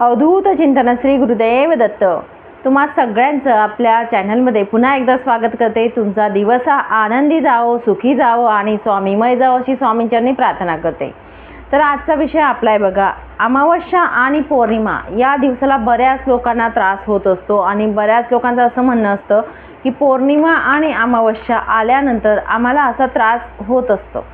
अवधूत चिंतन श्री गुरुदेव दत्त. तुम्हा सगळ्यांचं आपल्या चॅनलमध्ये पुन्हा एकदा स्वागत करते. तुमचा दिवस हा आनंदी जावो सुखी जावो आणि स्वामीमय जावो अशी स्वामींच्यांनी प्रार्थना करते. तर आजचा विषय आपला आहे बघा अमावस्या आणि पौर्णिमा या दिवसाला बऱ्याच लोकांना त्रास होत असतो आणि बऱ्याच लोकांचं असं म्हणणं असतं की पौर्णिमा आणि अमावस्या आल्यानंतर आम्हाला असा त्रास होत असतो.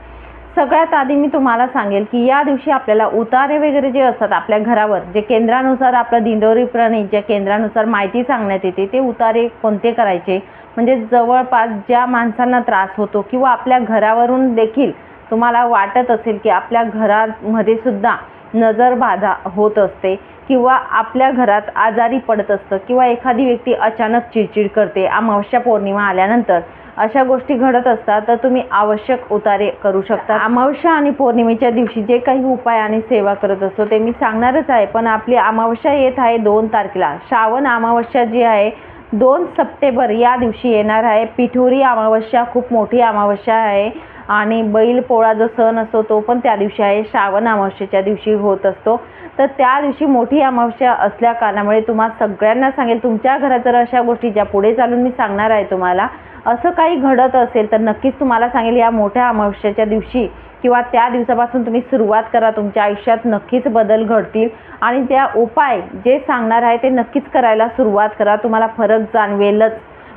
सगळ्यात आधी मी तुम्हाला सांगेल की या दिवशी आपल्याला उतारे वगैरे जे असतात आपल्या घरावर जे केंद्रानुसार आपलं दिंडोरी प्रणित ज्या केंद्रानुसार माहिती सांगण्यात येते ते उतारे कोणते करायचे? म्हणजे जवळपास ज्या माणसांना त्रास होतो किंवा आपल्या घरावरून देखील तुम्हाला वाटत असेल की आपल्या घरामध्ये सुद्धा नजरबाधा होत असते किंवा आपल्या घरात आजारी पडत असतं किंवा एखादी व्यक्ती अचानक चिडचिड करते अमावस्या पौर्णिमा आल्यानंतर अशा गोष्टी घडत असतात तर तुम्ही आवश्यक उतारे करू शकता. अमावस्या आणि पौर्णिमेच्या दिवशी जे काही उपाय आणि सेवा करत असतो ते मी सांगणारच आहे. पण आपली अमावस्या येत आहे दोन तारखेला. श्रावण अमावस्या जी आहे दोन सप्टेंबर या दिवशी येणार आहे. पिठोरी अमावस्या खूप मोठी अमावस्या आहे. आणि बैलपोळा जो सण असतो तो पण त्या दिवशी आहे. श्रावण अमावस्येच्या दिवशी होत असतो. तर त्या दिवशी मोठी अमावस्या असल्या कारणामुळे तुम्हा सगळ्यांना सांगेल तुमच्या घरात जर अशा गोष्टी ज्या पुढे चालून मी सांगणार आहे तुम्हाला. असं काही घडत असेल तर नक्कीच तुम्हाला सांगेल या मोठ्या अमावस्याच्या दिवशी किंवा त्या दिवसापासून तुम्ही सुरुवात करा. तुमच्या आयुष्यात नक्कीच बदल घडतील. आणि त्या उपाय जे सांगणार आहे ते नक्कीच करायला सुरुवात करा. तुम्हाला फरक जाणवेलच.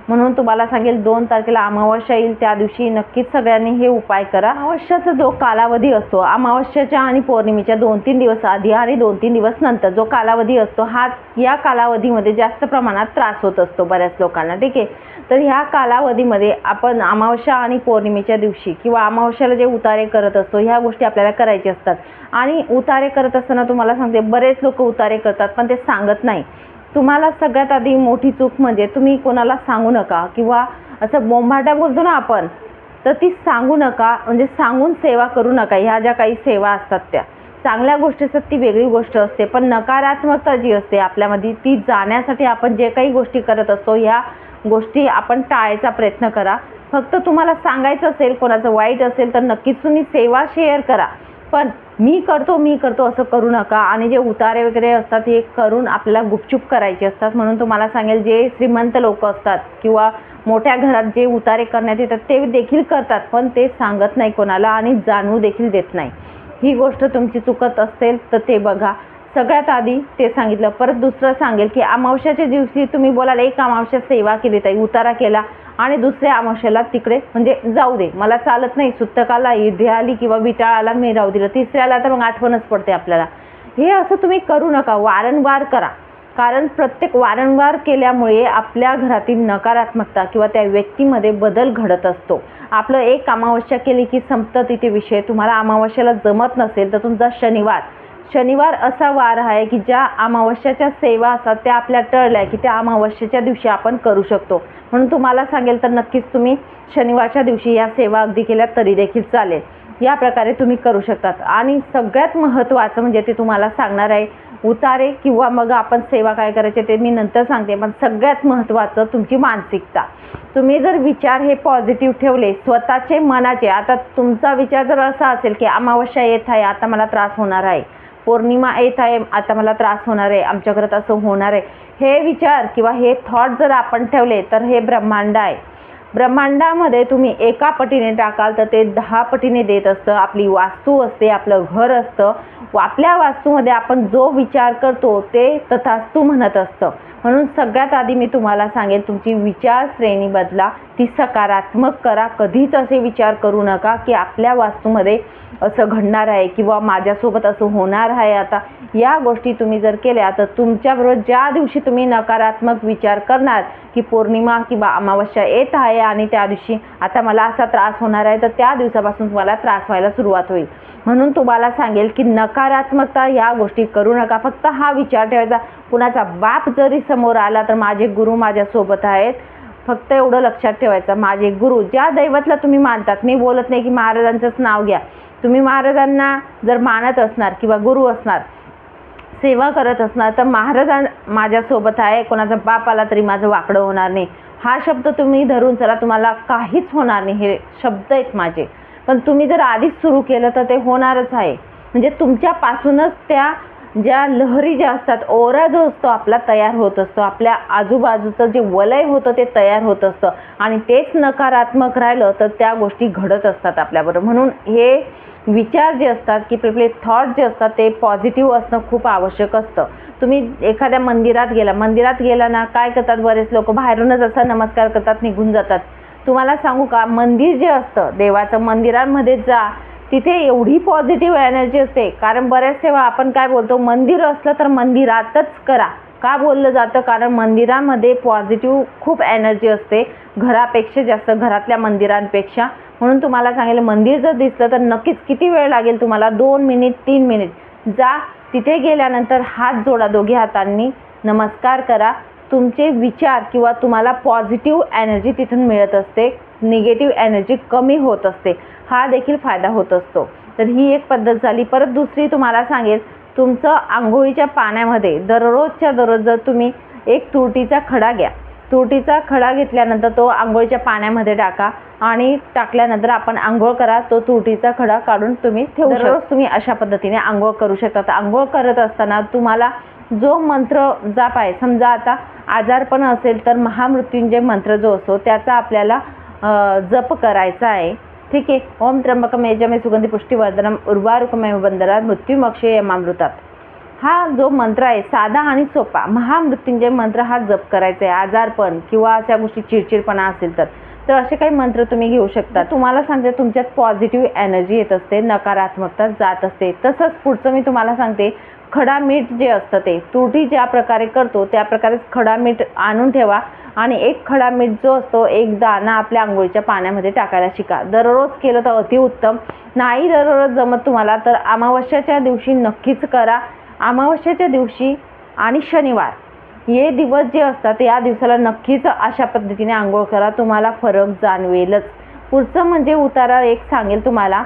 म्हणून तुम्हाला सांगेल दोन तारखेला अमावस्या येईल त्या दिवशी नक्कीच सगळ्यांनी हे उपाय करा. अमावस्याचा जो कालावधी असतो अमावस्याच्या आणि पौर्णिमेच्या दोन तीन दिवस आधी आणि दोन तीन दिवस नंतर जो कालावधी असतो हा या कालावधीमध्ये जास्त प्रमाणात त्रास होत असतो बऱ्याच लोकांना ठीक आहे? तर ह्या कालावधीमध्ये आपण अमावस्या आणि पौर्णिमेच्या दिवशी किंवा अमावस्याला जे उतारे करत असतो ह्या गोष्टी आपल्याला करायच्या असतात. आणि उतारे करत असताना तुम्हाला सांगते बरेच लोक उतारे करतात पण ते सांगत नाही. तुम्हाला सगळ्यात आधी मोठी चूक म्हणजे तुम्ही कोणाला सांगू नका किंवा असं बोंबाट्या बोलतो ना आपण तर ती सांगू नका म्हणजे सांगून सेवा करू नका. ह्या ज्या काही सेवा असतात त्या चांगल्या गोष्टी असतात ती वेगळी गोष्ट असते पण नकारात्मकता जी असते आपल्यामध्ये ती जाण्यासाठी आपण जे काही गोष्टी करत असतो ह्या गोष्टी आपण टाळायचा प्रयत्न करा. फक्त तुम्हाला सांगायचं असेल कोणाचं वाईट असेल तर नक्कीच तुम्ही सेवा शेअर करा. पण मी करतो मी करतो असं करू नका. आणि जे उतारे वगैरे असतात हे करून आपल्याला गुपचूप करायचे असतात. म्हणून तुम्हाला सांगेल जे श्रीमंत लोक असतात किंवा मोठ्या घरात जे उतारे करण्यात येतात ते देखील करतात पण ते सांगत नाही कोणाला आणि जाणवू देखील देत नाही. ही गोष्ट तुमची चुकत असेल तर ते बघा. सगळ्यात आधी ते सांगितलं. परत दुसरं सांगेल की अमावश्याच्या दिवशी तुम्ही बोलाल एक अमावश्या सेवा केली ताई उतारा केला आणि दुसऱ्या अमावश्याला तिकडे म्हणजे जाऊ दे. मला चालत नाही सुत्तकाला इथे आली किंवा विटाळाला मी राहू दिलं. तिसऱ्याला तर मग आठवणच पडते आपल्याला. हे असं तुम्ही करू नका वारंवार करा. कारण प्रत्येक वारंवार केल्यामुळे आपल्या घरातील नकारात्मकता किंवा त्या व्यक्तीमध्ये बदल घडत असतो. आपलं एक अमावस्या केली की संपतं तिथे विषय. तुम्हाला अमावस्याला जमत नसेल तर तुमचा शनिवार शनिवार असा वार आहे की ज्या अमावस्याच्या सेवा असतात त्या आपल्या टळल्या की त्या अमावस्येच्या दिवशी आपण करू शकतो. म्हणून तुम्हाला सांगेल तर नक्कीच तुम्ही शनिवारच्या दिवशी या सेवा अगदी केल्या तरी देखील चालेल. या प्रकारे तुम्ही करू शकतात. आणि सगळ्यात महत्त्वाचं म्हणजे ते तुम्हाला सांगणार आहे उतारे किंवा मग आपण सेवा काय करायचे ते मी नंतर सांगते पण सगळ्यात महत्त्वाचं तुमची मानसिकता. तुम्ही जर विचार हे पॉझिटिव्ह ठेवले स्वतःचे मनाचे आता तुमचा विचार जर असा असेल की अमावस्या येत आहे आता मला त्रास होणार आहे पौर्णिमा येत आहे आता मला त्रास होणार आहे आमच्या घरात असं होणार आहे. हे विचार किंवा हे थॉट जर आपण ठेवले तर हे ब्रह्मांड आहे. ब्रह्मांडामध्ये तुम्ही एका पटीने टाकाल तर ते दहा पटीने देत असतं. आपली वास्तू असते आपलं घर असतं. आपल्या वास्तूमध्ये आपण जो विचार करतो ते तथास्तू म्हणत असतं. म्हणून सगळ्यात आधी मी तुम्हाला सांगेन तुमची विचार श्रेणी बदला ती सकारात्मक करा. कधीच असे विचार करू नका की आपल्या वास्तूमध्ये असं घडणार आहे किंवा माझ्यासोबत असं होणार आहे आता या गोष्टी तुम्ही जर केल्या तर तुमच्याबरोबर ज्या दिवशी तुम्ही नकारात्मक विचार करणार की पौर्णिमा किंवा अमावस्या येत आहे आणि त्या दिवशी आता मला असा त्रास होणार आहे तर त्या दिवसापासून तुम्हाला त्रास व्हायला सुरुवात होईल. म्हणून तुम्हाला सांगेल की नकारात्मकता ह्या गोष्टी करू नका. फक्त हा विचार ठेवायचा कुणाचा बाप जरी समोर आला तर माझे गुरु माझ्यासोबत आहेत. फक्त एवढं लक्षात ठेवायचं माझे गुरु ज्या दैवतला तुम्ही मानतात मी बोलत नाही की महाराजांचंच नाव घ्या. तुम्ही महाराजांना जर मानत असणार किंवा गुरु असणार सेवा करत असणार तर महाराजां माझ्यासोबत आहे कोणाचा बाप आला तरी माझं वाकडं होणार नाही. हा शब्द तुम्ही धरून चला तुम्हाला काहीच होणार नाही हे शब्द आहेत माझे. पण तुम्ही जर आधीच सुरू केलं तर ते होणारच आहे. म्हणजे तुमच्यापासूनच त्या ज्या लहरी ज्या असतात ओरा जो असतो आपला तयार होत असतो. आपल्या आजूबाजूचं जे वलय होतं ते तयार होत असतं. आणि तेच नकारात्मक राहिलं तर त्या गोष्टी घडत असतात आपल्याबरोबर. म्हणून हे विचार जे असतात की आपले थॉट जे असतात ते पॉझिटिव्ह असणं खूप आवश्यक असतं. तुम्ही एखाद्या मंदिरात गेला मंदिरात गेला ना काय करतात बरेच लोक? बाहेरूनच असा नमस्कार करतात निघून जातात. तुम्हाला सांगू का मंदिर जे असतं देवाचं मंदिरांमध्ये जा तिथे एवढी पॉझिटिव्ह एनर्जी असते. कारण बऱ्याच वेळा आपण काय बोलतो मंदिर असलं तर मंदिरातच करा. का बोललं जातं? कारण मंदिरामध्ये पॉझिटिव्ह खूप एनर्जी असते. घरापेक्षा जास्त घरातल्या मंदिरांपेक्षा. म्हणून तुम्हाला सांगेल मंदिर जर दिसलं तर नक्कीच किती वेळ लागेल तुम्हाला? दोन मिनिट तीन मिनिट जा तिथे गेल्यानंतर हात जोडा दोघी हातांनी. नमस्कार करा. तुमचे विचार किंवा तुम्हाला पॉझिटिव्ह एनर्जी तिथून मिळत असते. निगेटिव्ह एनर्जी कमी होत असते. हा देखील फायदा होत असतो. तर ही एक पद्धत झाली. परत दुसरी तुम्हाला सांगेल. तुमचं आंघोळीच्या पाण्यामध्ये दररोजच्या दररोज जर तुम्ही एक तुरटीचा खडा घ्या. तुरटीचा खडा घेतल्यानंतर तो आंघोळीच्या पाण्यामध्ये टाका आणि टाकल्यानंतर आपण आंघोळ करा. तो तुरटीचा खडा काढून तुम्ही ठेवू दररोज? तुम्ही अशा पद्धतीने आंघोळ करू शकता. आंघोळ करत असताना तुम्हाला जो मंत्र जाप आहे समजा आता आजारपण असेल तर महामृत्युंजय मंत्र जो असतो त्याचा आपल्याला जप करायचा आहे. ठीक आहे. ओम त्र्यंबकम यजमे सुगंधी पुष्टीवर्धनम उर्वारुकमे बंदरात मृत्युमक्षे यमामृतात. हा जो मंत्र आहे साधा आणि सोपा महामृत्युंजय मंत्र हा जप करायचा आहे आजारपण किंवा अशा गोष्टी चिडचिडपणा असेल तर. तर असे काही मंत्र तुम्ही घेऊ शकता. तुम्हाला सांगते तुमच्यात पॉझिटिव्ह एनर्जी येत असते नकारात्मकता जात असते. तसंच पुढचं मी तुम्हाला सांगते खडा मीठ जे असतं ते तुरटी ज्या प्रकारे करतो त्या प्रकारेच खडा मीठ आणून ठेवा आणि एक खडा मीठ जो असतो एक दाणा आपल्या आंघोळीच्या पाण्यामध्ये टाकायला शिका. दररोज केलं तर अतिउत्तम नाही दररोज जमत तुम्हाला तर अमावस्याच्या दिवशी नक्कीच करा. अमावस्याच्या दिवशी आणि शनिवार हे दिवस जे असतात या दिवसाला नक्कीच अशा पद्धतीने आंघोळ करा. तुम्हाला फरक जाणवेलच. पुढचं म्हणजे उतारा एक सांगेल तुम्हाला.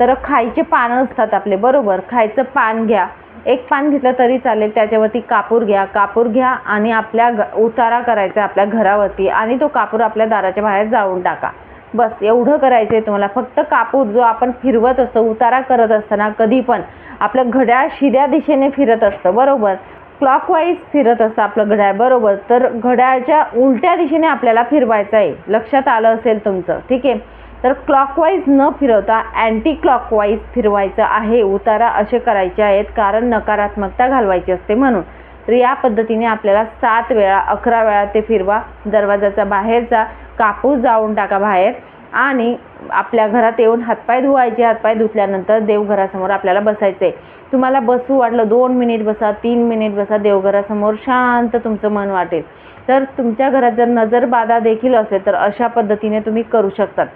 तर खायचे पानं असतात आपले बरोबर? खायचं पान घ्या. एक पान घेतलं तरी चालेल त्याच्यावरती कापूर घ्या. कापूर घ्या आणि आपल्या ग उतारा करायचा आपल्या घरावरती आणि तो कापूर आपल्या दाराच्या बाहेर जाळून टाका. बस एवढं करायचं आहे तुम्हाला. फक्त कापूर जो आपण फिरवत असतो उतारा करत असताना कधी पण आपलं घड्याळ शिद्या दिशेने फिरत असतं बरोबर? क्लॉकवाईज फिरत असतं आपलं घड्याळ बरोबर? तर घड्याळच्या उलट्या दिशेने आपल्याला फिरवायचं आहे. लक्षात आलं असेल तुमचं ठीक आहे? तर क्लॉकवाईज न फिरवता अँटी क्लॉकवाईज फिरवायचं आहे उतारा असे करायचे आहेत कारण नकारात्मकता घालवायची असते म्हणून. तर या पद्धतीने आपल्याला सात वेळा अकरा वेळा ते फिरवा दरवाजाचा बाहेरचा कापूस जाळून टाका बाहेर आणि आपल्या घरात येऊन हातपाय धुवायचे हातपाय धुतल्यानंतर देवघरासमोर आपल्याला बसायचं आहे तुम्हाला बसू वाटलं दोन मिनिट बसा तीन मिनिट बसा देवघरासमोर शांत तुमचं मन वाटेल. तर तुमच्या घरात जर नजर बाधा देखील असेल तर अशा पद्धतीने तुम्ही करू शकतात.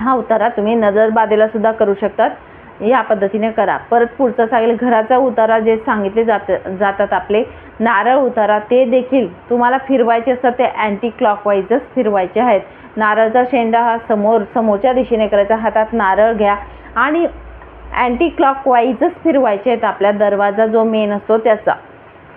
हा उतारा तुम्ही नजरबादेला सुद्धा करू शकतात. या पद्धतीने करा. परत पुढचं सांगेल घराचा उतारा जे सांगितले जात जातात आपले नारळ उतारा ते देखील तुम्हाला फिरवायचे असतात. ते अँटी क्लॉकवाईजच फिरवायचे आहेत. नारळचा शेंडा हा समोर समोरच्या दिशेने करायचा. हातात नारळ घ्या आणि अँटी क्लॉकवाईजच फिरवायचे आहेत आपल्या दरवाजा जो मेन असतो त्याचा.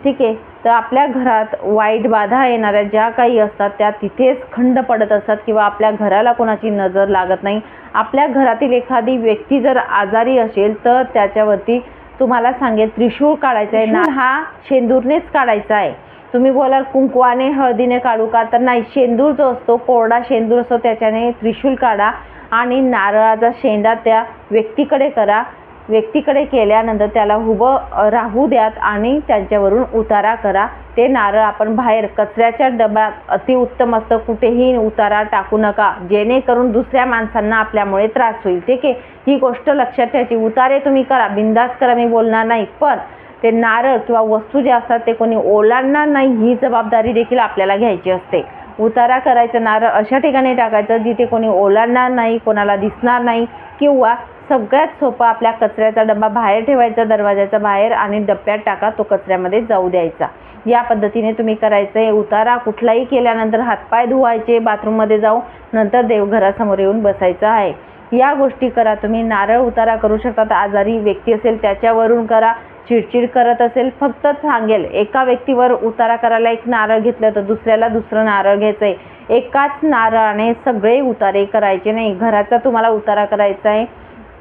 ठीक आहे. तर आपल्या घरात वाईट बाधा येणाऱ्या ज्या काही असतात त्या तिथेच खंड पडत असतात किंवा आपल्या घराला कोणाची नजर लागत नाही. आपल्या घरातील एखादी व्यक्ती जर आजारी असेल तर त्याच्यावरती तुम्हाला सांगेल त्रिशूळ काढायचा आहे. ना हा शेंदूरनेच काढायचा आहे. तुम्ही बोलाल कुंकवाने हळदीने काढू का? तर नाही शेंदूर जो असतो कोरडा शेंदूर असतो त्याच्याने त्रिशूल काढा आणि नारळाचा शेंडा त्या व्यक्तीकडे करा. व्यक्तीकडे केल्यानंतर त्याला उभं राहू द्यात आणि त्यांच्यावरून उतारा करा. ते नारळ आपण बाहेर कचऱ्याच्या डब्यात अतिउत्तम असतं. कुठेही उतारा टाकू नका. जेणेकरून दुसऱ्या माणसांना आपल्यामुळे त्रास होईल. ठीक आहे? ही गोष्ट लक्षात ठेवायची. उतारे तुम्ही करा. बिंदास करा मी बोलणार नाही. पण ते नारळ किंवा वस्तू जे असतात ते कोणी ओलांडणार नाही. ही जबाबदारी देखील आपल्याला घ्यायची असते. उतारा करायचं. नारळ अशा ठिकाणी टाकायचं जिथे कोणी ओलांडणार नाही कोणाला दिसणार नाही किंवा सगळ्यात सोपं आपल्या कचऱ्याचा डबा बाहेर ठेवायचा दरवाजाच्या बाहेर आणि डब्यात टाका तो कचऱ्यामध्ये जाऊ द्यायचा. या पद्धतीने तुम्ही करायचं आहे. उतारा कुठलाही केल्यानंतर हातपाय धुवायचे बाथरूममध्ये जाऊ नंतर देवघरासमोर येऊन बसायचं आहे. या गोष्टी करा तुम्ही. नारळ उतारा करू शकता आजारी व्यक्ती असेल त्याच्यावरून करा. चिडचिड करत असेल फक्त सांगेल. एका व्यक्तीवर उतारा करायला एक नारळ घेतलं तर दुसऱ्याला दुसरं नारळ घ्यायचं आहे एकाच नारळाने सगळे उतारे करायचे नाही. घराचा तुम्हाला उतारा करायचा आहे.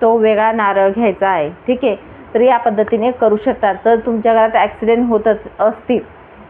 तो वेगळा नारळ घ्यायचा आहे. ठीक आहे? तर या पद्धतीने करू शकतात. तर तुमच्या घरात ॲक्सिडेंट होतच असतील.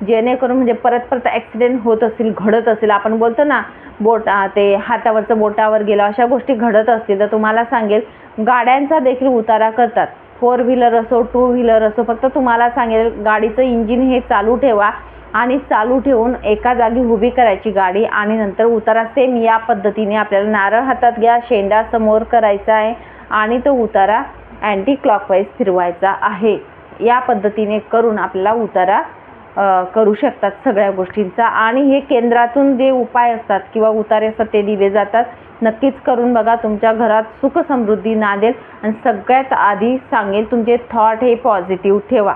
जेणेकरून म्हणजे परत परत ॲक्सिडेंट होत असतील घडत असेल. आपण बोलतो ना बोट ते हातावरचं बोटावर गेलं अशा गोष्टी घडत असतील. तर तुम्हाला सांगेल गाड्यांचा देखील उतारा करतात. फोर व्हीलर असो टू व्हीलर असो फक्त तुम्हाला सांगेल गाडीचं इंजिन हे चालू ठेवा आणि चालू ठेवून एका जागी उभी करायची गाडी आणि नंतर उतारा. सेम या पद्धतीने आपल्याला नारळ हातात घ्या शेंडा समोर करायचा आहे. आणि तो उतारा अँटी क्लॉकवाईज फिरवायचा आहे. या पद्धतीने करून आपल्याला उतारा करू शकतात सगळ्या गोष्टींचा. आणि हे केंद्रातून जे उपाय असतात किंवा उतारे असतात ते दिले जातात. नक्कीच करून बघा तुमच्या घरात सुख समृद्धी नांदेल. आणि सगळ्यात आधी सांगेल तुमचे थॉट हे पॉझिटिव्ह ठेवा.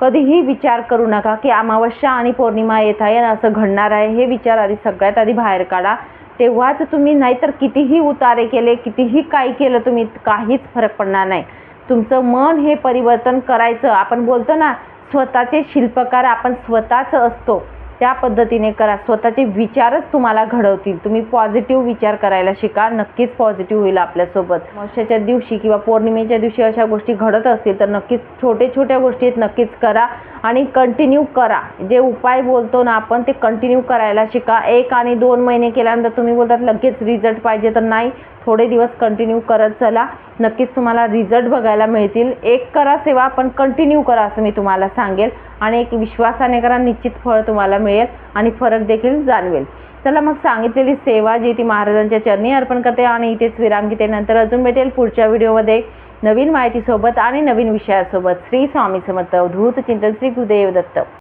कधीही विचार करू नका की अमावस्या आणि पौर्णिमा येत आहे असं घडणार आहे हे विचार आधी सगळ्यात आधी बाहेर काढा. तेव्हाच तुम्ही नाहीतर कितीही उतारे केले कितीही काही केलं तुम्ही काहीच फरक पडणार नाही. तुमचं मन हे परिवर्तन करायचं. आपण बोलतो ना स्वतःचे शिल्पकार आपण स्वतःच असतो. त्या पद्धतीने करा. स्वतःचे विचारच तुम्हाला घडवतील. तुम्ही पॉझिटिव्ह विचार करायला शिका. नक्कीच पॉझिटिव्ह होईल आपल्यासोबत. अमावस्याच्या दिवशी किंवा पौर्णिमेच्या दिवशी अशा गोष्टी घडत असतील तर नक्कीच छोटे छोट्या गोष्टी आहेत. नक्कीच करा आणि कंटिन्यू करा. जे उपाय बोलतो ना आपण ते कंटिन्यू करायला शिका. एक आणि दोन महिने केल्यानंतर तुम्ही बोलतात लगेच रिझल्ट पाहिजे तर नाही. थोडे दिवस कंटिन्यू करत चला. नक्कीच तुम्हाला रिझल्ट बघायला मिळतील. एक करा सेवा पण कंटिन्यू करा असं मी तुम्हाला सांगेल. आणि एक विश्वासाने करा निश्चित फळ तुम्हाला मिळेल आणि फरक देखील जाणवेल. चला मग सांगितलेली सेवा जी ती महाराजांच्या चरणी अर्पण करते आणि इथेच विराम घेते नंतर अजून भेटेल पुढच्या व्हिडिओमध्ये. नवीन माहितीसोबत आणि नवीन विषयासोबत श्री स्वामी समर्थ धूत चिंतन श्री गुरुदेव दत्त.